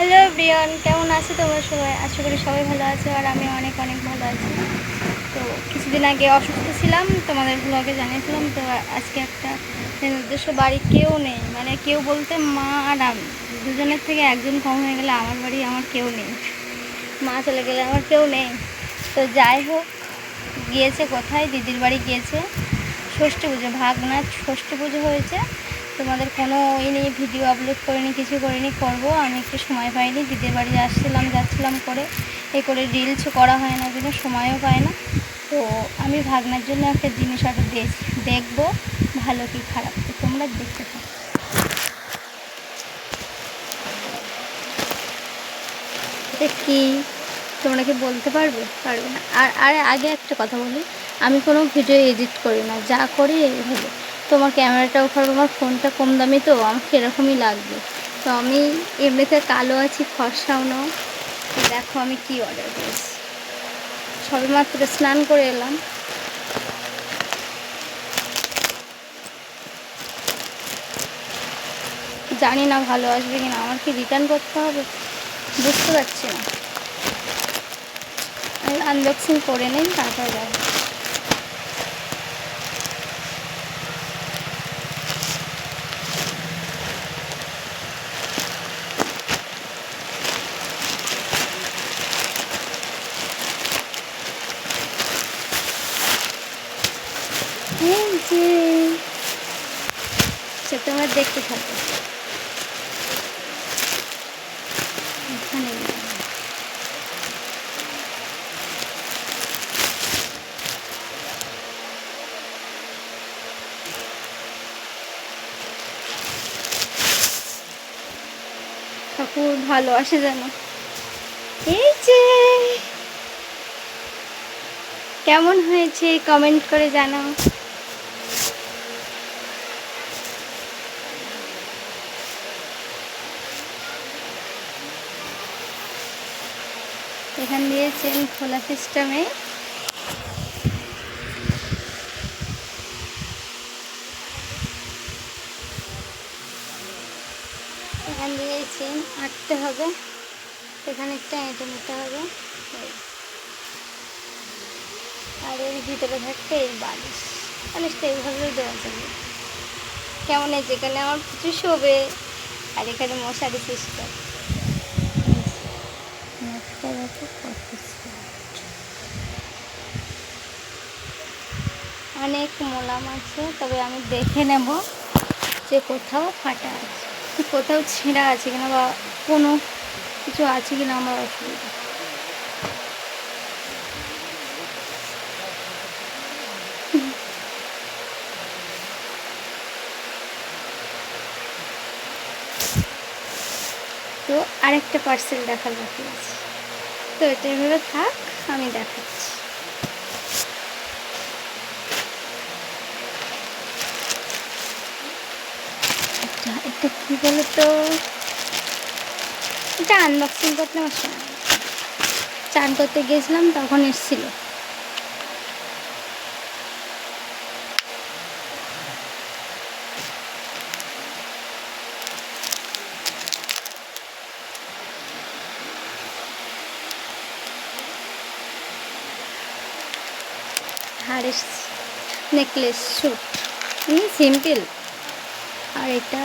Hello Brian কেমন আছো তোমরা সবাই? আশা করি সবাই ভালো আছো আর আমি অনেক অনেক ভালো আছি। তো কিছুদিন আগে অসুস্থ ছিলাম, তোমাদের ব্লগে জানিয়েছিলাম, তো আজকে একটা উদ্দেশ্য বাড়ি কেউ নেই। মানে কেউ বলতে মা আর আমি। দুজনের থেকে একজন কম হয়ে গেলে আমার বাড়ি আমার কেউ নেই। মা চলে গেলে আমার কেউ নেই। তো যাই হোক, গিয়েছে কোথায়? দিদির বাড়ি গিয়েছে। ষষ্ঠী পুজো ভাগনা ষষ্ঠী পুজো হয়েছে। তোমাদের কোনো ওই নিয়ে ভিডিও আপলোড করিনি, কিছু করিনি, করব। আমি একটু সময় পাইনি, দিদির বাড়ি আসছিলাম, যাচ্ছিলাম করে। এ করে রিলস করা হয় না কোনো, সময়ও পায় না। তো আমি ভাগনার জন্য একটা জিনিস অর্ডার দিয়েছি। দেখব ভালো কি খারাপ। তোমরা দেখতে এটা কি? তোমরা কি বলতে পারবে? পারবে না। আর আর আগে একটা কথা বলি। আমি কোনো ভিডিও এডিট করি না। যা করি এইভাবে তোমার ক্যামেরাটাও খারাপ আমার ফোনটা কম দামি তো আমাকে এরকমই লাগবে। তো আমি এমনিতে কালো আছি, ফর্সাও নাও দেখো আমি কি অর্ডার করেছি। সবেমাত্র স্নান করে এলাম। জানি না ভালো আসবে কিনা, আমার কি রিটার্ন করতে হবে? বুঝতে পারছি না। আমি আনবক্সিং করে নিই, তারপর যাব। যে সে তোমরা দেখতে থাকো। ঠাকুর, ভালো আসে যেন। এই যে। কেমন হয়েছে? কমেন্ট করে জানাও। এখান দিয়ে চেন খোলা সিস্টেমে। এখান দিয়ে চেন আটতে হবে। এখানে একটা এঁটে নিতে হবে। আর এর ভিতরে থাকবে এই বালিশ। বালিশটা এইভাবেই দেওয়া যাবে। কেমন এখানে আমার কিছু শোবে, আর এখানে মশারি সিস্টেম একটা দেখো কত soft। অনেক মোলাম আছে, তবে আমি দেখে নেব যে কোথাও ফাটা আছে, কোথাও ছেঁড়া আছে কিনা বা কোনো কিছু আছে কিনা আমার অসুবিধা। তো আরেকটা পার্সেল দেখার বাকি আছে। তো এটা এভাবে থাক, আমি দেখাচ্ছি। কি বলো তো এটা আনবক্সিং করতে চান করতে গিয়েছিলাম তখন এসেছিল। নেকলেস স্যুট সিম্পল আর এটা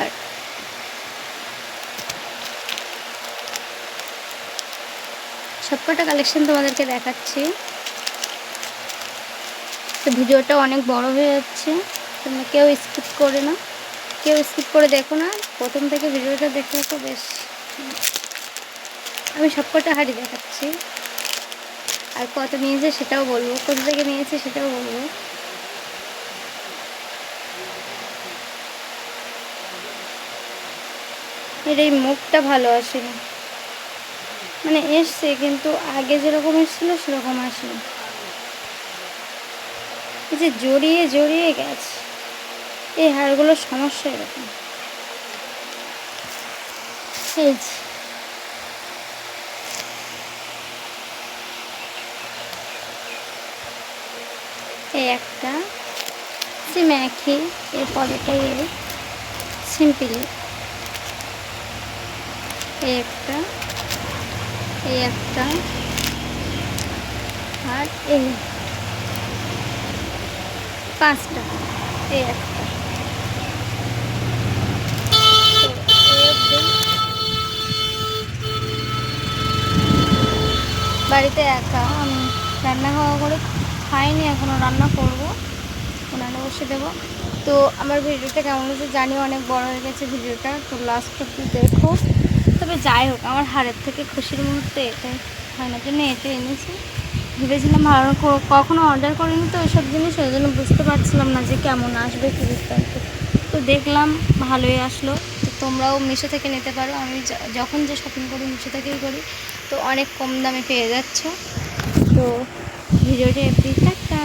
সবকটা কালেকশন তোমাদেরকে দেখাচ্ছি। তো ভিডিওটা অনেক বড় হয়ে যাচ্ছে, তোমরা কেউ স্কিপ করে না। কেউ স্কিপ করে দেখো না, প্রথম থেকে ভিডিওটা দেখে তো বেশ। আমি সবকটা হাড়ি দেখাচ্ছি। আর কত নিয়েছে সেটাও বলব, কোথা থেকে নিয়েছে সেটাও বলব। এর এই মুখটা ভালো আসেনি। মানে এসছে, কিন্তু আগে যেরকম এসেছিল, সেরকম আসেনি। এই যে জড়িয়ে জড়িয়ে গেছে, এই হাড়গুলোর সমস্যা এরকম। এই যে। এই একটা সেম একই, এরপর এটাই সিম্পলি এই একটা। এই একটা। আর এই পাঁচটা, এই একটা। বাড়িতে একা, আমি রান্না খাওয়া করে খাইনি এখনও রান্না করব। ওনারা বসে দেবো। তো আমার ভিডিওটা কেমন হয়েছে জানি অনেক বড় হয়ে গেছে ভিডিওটা। তো লাস্ট অব্দি দেখো। তবে যাই হোক, আমার হারের থেকে খুশির মুহূর্তে এটাই হয় না। জন্য এটা এনেছি। ভেবেছিলাম ভালো কখনো অর্ডার করিনি তো ওইসব জিনিস, ওই জন্য বুঝতে পারছিলাম না যে কেমন আসবে কী বৃত্তান্ত তো দেখলাম ভালোই আসলো। তো তোমরাও মিশো থেকে নিতে পারো। আমি যখন যে শপিং করি, মিশো থেকেই করি। তো অনেক কম দামে পেয়ে যাচ্ছ। তো ভিডিওটা এফবি টাটা।